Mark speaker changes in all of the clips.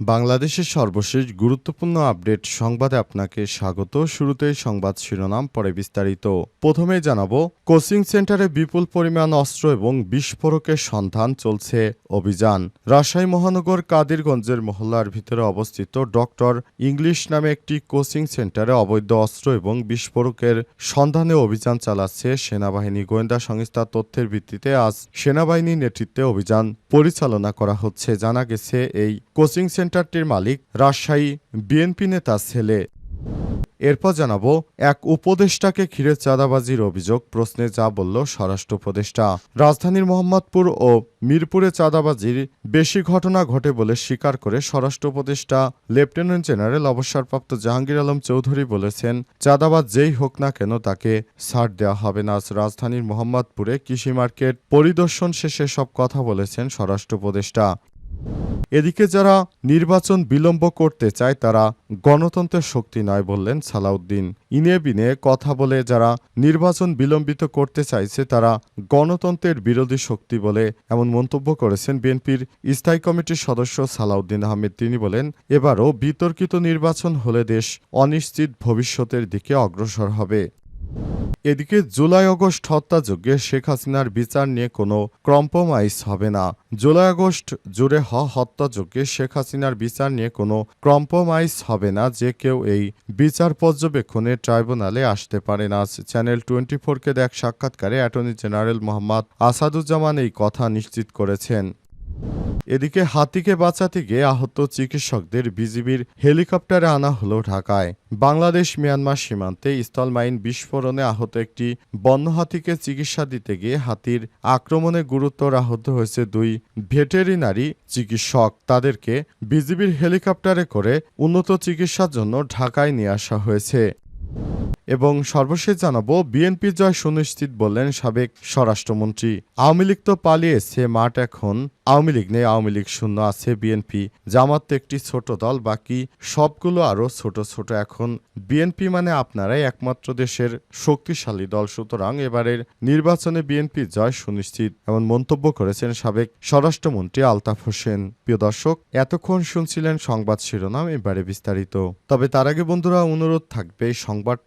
Speaker 1: বাংলাদেশের সর্বশেষ গুরুত্বপূর্ণ আপডেট সংবাদে আপনাকে স্বাগত। শুরুতেই সংবাদ শিরোনাম, পরে বিস্তারিত। প্রথমেই জানাব, কোচিং সেন্টারে বিপুল পরিমাণ অস্ত্র এবং বিস্ফোরকের সন্ধান চলছে অভিযান। রাজশাহী মহানগর কাদিরগঞ্জের মহল্লার ভিতরে অবস্থিত ডক্টর ইংলিশ নামে একটি কোচিং সেন্টারে অবৈধ অস্ত্র এবং বিস্ফোরকের সন্ধানে অভিযান চালাচ্ছে সেনাবাহিনী। গোয়েন্দা সংস্থার তথ্যের ভিত্তিতে আজ সেনাবাহিনীর নেতৃত্বে অভিযান পরিচালনা করা হচ্ছে। জানা গেছে, এই কোচিং সেন্টারটির মালিক রাজশাহী বিএনপি নেতা ছেলে। এরপর জানাব, এক উপদেষ্টাকে ঘিরে চাঁদাবাজির অভিযোগ, প্রশ্নে যা বলল স্বরাষ্ট্র উপদেষ্টা। রাজধানীর মোহাম্মদপুর ও মিরপুরে চাঁদাবাজির বেশি ঘটনা ঘটে বলে স্বীকার করে স্বরাষ্ট্র উপদেষ্টা। লেফটেন্যান্ট জেনারেল অবসরপ্রাপ্ত জাহাঙ্গীর আলম চৌধুরী বলেছেন, চাঁদাবাজ যেই হোক না কেন তাকে ছাড় দেওয়া হবে না। আজ রাজধানীর মোহাম্মদপুরে কৃষি মার্কেট পরিদর্শন শেষে সব কথা বলেছেন স্বরাষ্ট্র উপদেষ্টা। এদিকে যারা নির্বাচন বিলম্ব করতে চায়, তারা গণতন্ত্রের শক্তি নয় বললেন সালাউদ্দিন। ইনে বিনে কথা বলে যারা নির্বাচন বিলম্বিত করতে চাইছে, তারা গণতন্ত্রের বিরোধী শক্তি বলে এমন মন্তব্য করেছেন বিএনপির স্থায়ী কমিটির সদস্য সালাউদ্দিন আহমেদ। তিনি বলেন, এবারও বিতর্কিত নির্বাচন হলে দেশ অনিশ্চিত ভবিষ্যতের দিকে অগ্রসর হবে। এদিকে জুলাই আগস্ট হত্যাযজ্ঞে শেখ হাসিনার বিচার নিয়ে কোনো কম্প্রোমাইজ হবে না। জুলাই আগস্ট জুড়ে হ হত্যাযজ্ঞে শেখ হাসিনার বিচার নিয়ে কোনো কম্প্রোমাইজ হবে না যে কেউ এই বিচার পর্যবেক্ষণে ট্রাইব্যুনালে আসতে পারে না। চ্যানেল টোয়েন্টি ফোরকে এক সাক্ষাৎকারে অ্যাটর্নি জেনারেল মোহাম্মদ আসাদুজ্জামান এই কথা নিশ্চিত করেছেন। এদিকে হাতিকে বাঁচাতে গিয়ে আহত চিকিৎসকদের বিজিবির হেলিকপ্টারে আনা হলো ঢাকায়। বাংলাদেশ মিয়ানমার সীমান্তে স্থল মাইন বিস্ফোরণে আহত একটি বন্য হাতিকে চিকিৎসা দিতে গিয়ে হাতির আক্রমণে গুরুতর আহত হয়েছে দুই ভেটেরিনারি চিকিৎসক। তাদেরকে বিজিবির হেলিকপ্টারে করে উন্নত চিকিৎসার জন্য ঢাকায় নিয়ে আসা হয়েছে। এবং সর্বশেষ জানাব, বিএনপি জয় সুনিশ্চিত বললেন সাবেক স্বরাষ্ট্রমন্ত্রী। আওয়ামী লীগ তো পালিয়েছে, মাঠ এখন আওয়ামী লীগ নেই, আওয়ামী লীগ শূন্য আছে, বিএনপি জামাত তো একটি ছোট দল, বাকি সবগুলো আরও ছোট ছোট এখন। বিএনপি মানে আপনারাই একমাত্র দেশের শক্তিশালী দল, সুতরাং এবারের নির্বাচনে বিএনপি জয় সুনিশ্চিত, এমন মন্তব্য করেছেন সাবেক স্বরাষ্ট্রমন্ত্রী আলতাফ হোসেন। প্রিয় দর্শক, এতক্ষণ শুনছিলেন সংবাদ শিরোনাম, এবারে বিস্তারিত। তবে তার আগে বন্ধুরা, অনুরোধ থাকবে এই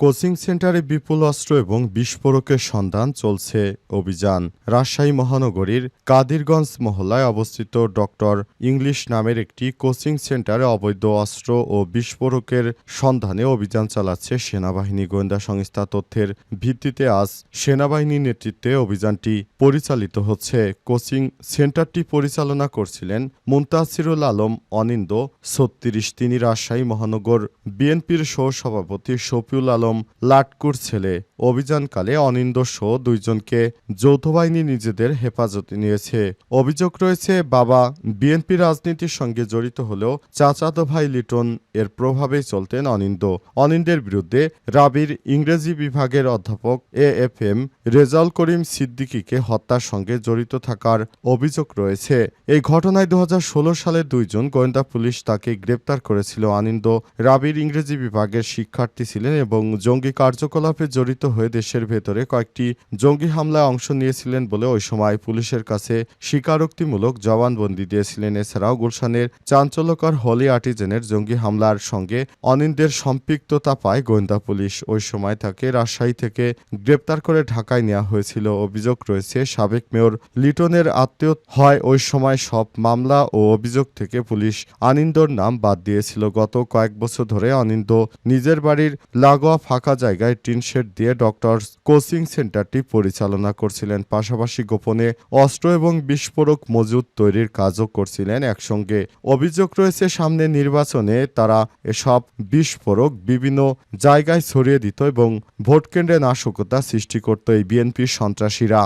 Speaker 1: কোচিং সেন্টারে বিপুল অস্ত্র এবং বিস্ফোরকের সন্ধান চলছে অভিযান। রাজশাহী মহানগরীর কাদিরগঞ্জ মহল্লায় অবস্থিত ডক্টর ইংলিশ নামের একটি কোচিং সেন্টারে অবৈধ অস্ত্র ও বিস্ফোরকের সন্ধানে অভিযান চালাচ্ছে সেনাবাহিনী। গোয়েন্দা সংস্থা তথ্যের ভিত্তিতে আজ সেনাবাহিনীর নেতৃত্বে অভিযানটি পরিচালিত হচ্ছে। কোচিং সেন্টারটি পরিচালনা করছিলেন মুন্তাসিরুল আলম, অনিন্দ ছত্রিশ। তিনি রাজশাহী মহানগর বিএনপির সহ সভাপতি শফিউল আলম আলম লাটকুর ছেলে। অভিযানকালে অনিন্দ সহ দুইজনকে যৌথ বাহিনী নিজেদের হেফাজতে নিয়েছে। অভিযোগ রয়েছে, বাবা বিএনপি রাজনীতির সঙ্গে জড়িত হলেও চাচাতো ভাই লিটন এর প্রভাবেই চলতেন অনিন্দ অনিন্দের বিরুদ্ধে রাবির ইংরেজি বিভাগের অধ্যাপক A F M Rezaul Karim সিদ্দিকিকে হত্যার সঙ্গে জড়িত থাকার অভিযোগ রয়েছে। এই ঘটনায় দুহাজার ষোলো সালে দুইজন গোয়েন্দা পুলিশ তাকে গ্রেপ্তার করেছিল আনন্দ রাবির ইংরেজি বিভাগের শিক্ষার্থী ছিলেন এবং জঙ্গি কার্যকলাপে জড়িত হয়ে দেশের ভেতরে কয়েকটি জঙ্গি হামলায় অংশ নিয়েছিলেন বলে ওই সময় পুলিশের কাছে স্বীকারোক্তিমূলক জবানবন্দি দিয়েছিলেন। এছাড়াও গুলশানের চাঞ্চল্যকর হলি আর্টিজেনের জঙ্গি হামলার সঙ্গে অনিন্দের সম্পৃক্ততা পায় গোয়েন্দা পুলিশ। ওই সময় তাকে রাজশাহী থেকে গ্রেপ্তার করে ঢাকায় নেওয়া হয়েছিল। অভিযোগ রয়েছে, সাবেক মেয়র লিটনের আত্মীয় হয় ওই সময় সব মামলা ও অভিযোগ থেকে পুলিশ আনিন্দর নাম বাদ দিয়েছিল। গত কয়েক বছর ধরে অনিন্দ নিজের বাড়ির লাগোয়া ফাঁকা জায়গায় টিন শেড দিয়ে ডক্টর কোচিং সেন্টারটি পরিচালনা করছিলেন। পাশাপাশি গোপনে অস্ত্র এবং বিস্ফোরক মজুদ তৈরির কাজও করছিলেন একসঙ্গে। অভিযোগ রয়েছে, সামনে নির্বাচনে তারা এসব বিস্ফোরক বিভিন্ন জায়গায় ছড়িয়ে দিত এবং ভোটকেন্দ্রে নাশকতা সৃষ্টি করত এই বিএনপির সন্ত্রাসীরা।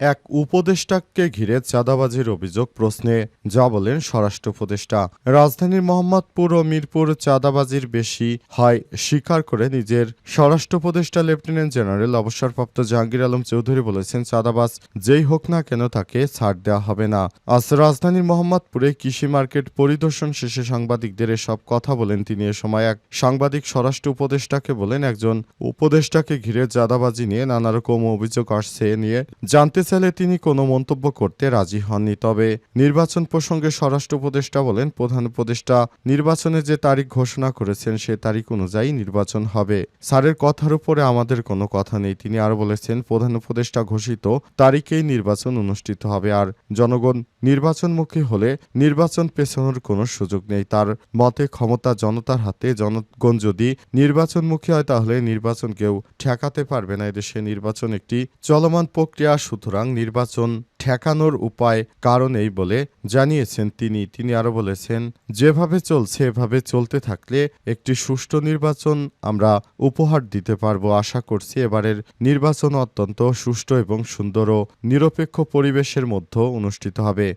Speaker 1: এক উপদেষ্টাকে ঘিরে চাঁদাবাজির অভিযোগ প্রশ্নে যা বলেন স্বরাষ্ট্র উপদেষ্টা। রাজধানীর মোহাম্মদপুর ও মিরপুর চাঁদাবাজির বেশি হয় স্বীকার করে নিজের স্বরাষ্ট্র উপদেষ্টা লেফটেন্যান্ট জেনারেল অবসরপ্রাপ্ত জাহাঙ্গীর আলম চৌধুরী বলেছেন, চাঁদাবাজ যেই হোক না কেন তাকে ছাড় দেওয়া হবে না। আজ রাজধানীর মোহাম্মদপুরে কৃষি মার্কেট পরিদর্শন শেষে সাংবাদিকদের এসব কথা বলেন তিনি। এ সময় এক সাংবাদিক স্বরাষ্ট্র উপদেষ্টাকে বলেন, একজন উপদেষ্টাকে ঘিরে চাঁদাবাজি নিয়ে নানা রকম অভিযোগ আসছে। নিয়ে জানতে চাইলে তিনি কোনো মন্তব্য করতে রাজি হননি। তবে নির্বাচন প্রসঙ্গে স্বরাষ্ট্র উপদেষ্টা বলেন, প্রধান উপদেষ্টা নির্বাচনে যে তারিখ ঘোষণা করেছেন সে তারিখ অনুযায়ী নির্বাচন হবে। স্যারের কথার উপরে আমাদের কোনো কথা নেই। তিনি আরও বলেছেন, প্রধান উপদেষ্টা ঘোষিত তারিখেই নির্বাচন অনুষ্ঠিত হবে আর জনগণ নির্বাচনমুখী হলে নির্বাচন পেছানোর কোনো সুযোগ নেই। তার মতে ক্ষমতা জনতার হাতে। জনগণ যদি নির্বাচনমুখী হয় তাহলে নির্বাচন কেউ ঠেকাতে পারবে না। এদেশে নির্বাচন একটি চলমান প্রক্রিয়া। সুতরাং নির্বাচন ঠেকানোর উপায় কারণ এই বলে জানিয়েছেন তিনি। তিনি আরও বলেছেন, যেভাবে চলছে, এভাবে চলতে থাকলে একটি সুষ্ঠু নির্বাচন আমরা উপহার দিতে পারব। আশা করছি এবারের নির্বাচন অত্যন্ত সুষ্ঠু এবং সুন্দর ও নিরপেক্ষ পরিবেশের মধ্যে অনুষ্ঠিত হবে।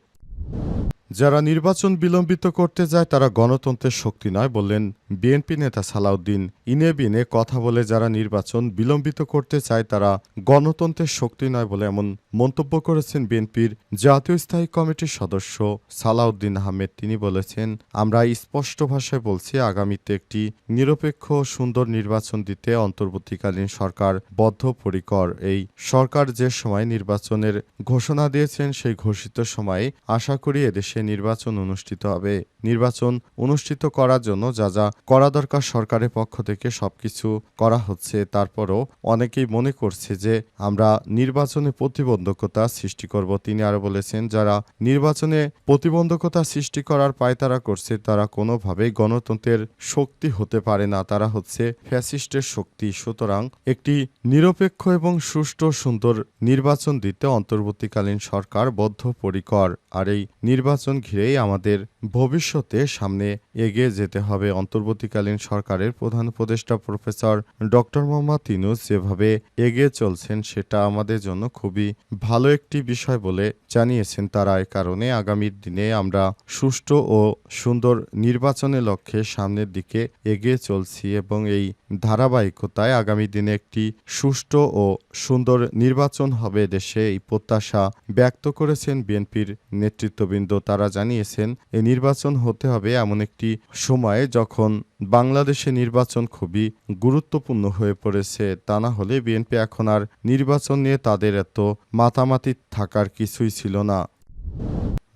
Speaker 1: যারা নির্বাচন বিলম্বিত করতে যায়, তারা গণতন্ত্রের শক্তি নয় বললেন বিএনপি নেতা সালাউদ্দিন। ইনে বিনে কথা বলে যারা নির্বাচন বিলম্বিত করতে চায়, তারা গণতন্ত্রের শক্তি নয় বলে এমন মন্তব্য করেছেন বিএনপির জাতীয় স্থায়ী কমিটির সদস্য সালাউদ্দিন আহমেদ। তিনি বলেছেন, আমরা স্পষ্ট ভাষায় বলছি, আগামীতে একটি নিরপেক্ষ সুন্দর নির্বাচন দিতে অন্তর্বর্তীকালীন সরকার বদ্ধপরিকর। এই সরকার যে সময় নির্বাচনের ঘোষণা দিয়েছেন, সেই ঘোষিত সময়ে আশা করি এদেশে নির্বাচন অনুষ্ঠিত হবে। নির্বাচন অনুষ্ঠিত করার জন্য যা যা করা দরকার সরকারের পক্ষ থেকে সবকিছু করা হচ্ছে। তারপরও অনেকেই মনে করছে যে আমরা নির্বাচনে প্রতিবন্ধকতা সৃষ্টি করব। তিনি আরও বলেছেন, যারা নির্বাচনে প্রতিবন্ধকতা সৃষ্টি করার পায়তারা করছে, তারা কোনোভাবেই গণতন্ত্রের শক্তি হতে পারে না। তারা হচ্ছে ফ্যাসিস্টের শক্তি। সুতরাং একটি নিরপেক্ষ এবং সুষ্ঠু সুন্দর নির্বাচন দিতে অন্তর্বর্তীকালীন সরকার বদ্ধপরিকর। আর এই নির্বাচন ঘিরেই আমাদের ভবিষ্যতে সামনে এগিয়ে যেতে হবে। অন্তর্বর্তীকালীন সরকারের প্রধান উপদেষ্টা প্রফেসর ডক্টর মোহাম্মদ ইনুস যেভাবে এগিয়ে চলছেন, সেটা আমাদের জন্য খুবই ভালো একটি বিষয় বলে জানিয়েছেন তারা। এ কারণে আগামীর দিনে আমরা সুষ্ঠু ও সুন্দর নির্বাচনের লক্ষ্যে সামনের দিকে এগিয়ে চলছি এবং এই ধারাবাহিকতায় আগামী দিনে একটি সুষ্ঠু ও সুন্দর নির্বাচন হবে দেশে এই প্রত্যাশা ব্যক্ত করেছেন বিএনপির নেতৃত্ববৃন্দ। তারা জানিয়েছেন, এ নির্বাচন হতে হবে এমন একটি সময়ে যখন বাংলাদেশে নির্বাচন খুবই গুরুত্বপূর্ণ হয়ে পড়েছে। তা না হলে বিএনপি এখন আর নির্বাচন নিয়ে তাদের এত মাতামাতি থাকার কিছুই ছিল না।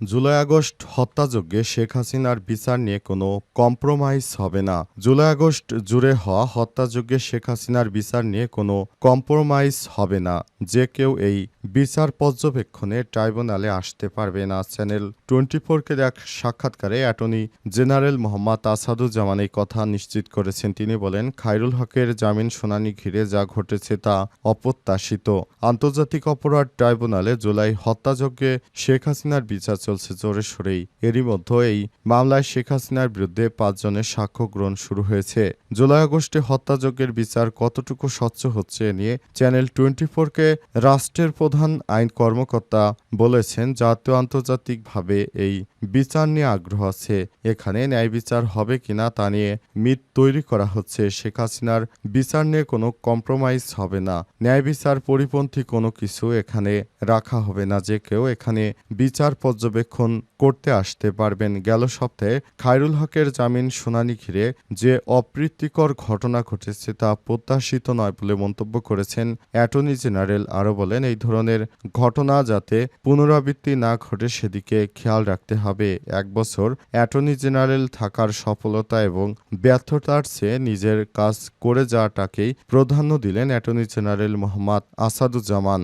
Speaker 1: জুলাই আগস্ট হত্যাযজ্ঞে শেখ হাসিনার বিচার নিয়ে কোনো কম্প্রোমাইজ হবে না। জুলাই আগস্ট জুড়ে হওয়া হত্যাযজ্ঞে শেখ হাসিনার বিচার নিয়ে কোনো কম্প্রোমাইজ হবে না। যে কেউ এই বিচার পর্যবেক্ষণে ট্রাইব্যুনালে আসতে পারবে না। চ্যানেল টোয়েন্টি ফোরকে এক সাক্ষাৎকারে অ্যাটর্নি জেনারেল মোহাম্মদ আসাদুজ্জামান এই কথা নিশ্চিত করেছেন। তিনি বলেন, খায়রুল হকের জামিন শুনানি ঘিরে যা ঘটেছে তা অপ্রত্যাশিত। আন্তর্জাতিক অপরাধ ট্রাইব্যুনালে জুলাই হত্যাযজ্ঞে শেখ হাসিনার বিচার চলছে জোরে সোরেই। এরই মধ্যে এই মামলায় শেখ হাসিনার বিরুদ্ধে পাঁচজনের সাক্ষ্য গ্রহণ শুরু হয়েছে। জুলাই আগস্টে হত্যাযজ্ঞের বিচার কতটুকু স্বচ্ছ হচ্ছে নিয়ে চ্যানেল টোয়েন্টি ফোরকে রাষ্ট্রের প্রধান আইন কর্মকর্তা বলেছেন, জাতীয় আন্তর্জাতিকভাবে এই বিচার নিয়ে আগ্রহ আছে। এখানে ন্যায় বিচার হবে কিনা তা নিয়ে মিথ তৈরি করা হচ্ছে। শেখ হাসিনার বিচার নিয়ে কোনো কম্প্রোমাইজ হবে না। ন্যায় বিচার পরিপন্থী কোনো কিছু এখানে রাখা হবে না। যে কেউ এখানে বিচার পর্যবেক্ষণ করতে আসতে পারবেন। গেল সপ্তাহে খায়রুল হকের জামিন শুনানি ঘিরে যে অপ্রীতিকর ঘটনা ঘটেছে তা প্রত্যাশিত নয় বলে মন্তব্য করেছেন অ্যাটর্নি জেনারেল আরও বলেন, এই ধরনের ঘটনা যাতে পুনরাবৃত্তি না ঘটে সেদিকে খেয়াল রাখতে হবে। এক বছর অ্যাটর্নি জেনারেল থাকার সফলতা এবং ব্যর্থতার চেয়ে নিজের কাজ করে যাওয়াটাকেই প্রাধান্য দিলেন অ্যাটর্নি জেনারেল মোহাম্মদ আসাদুজ্জামান।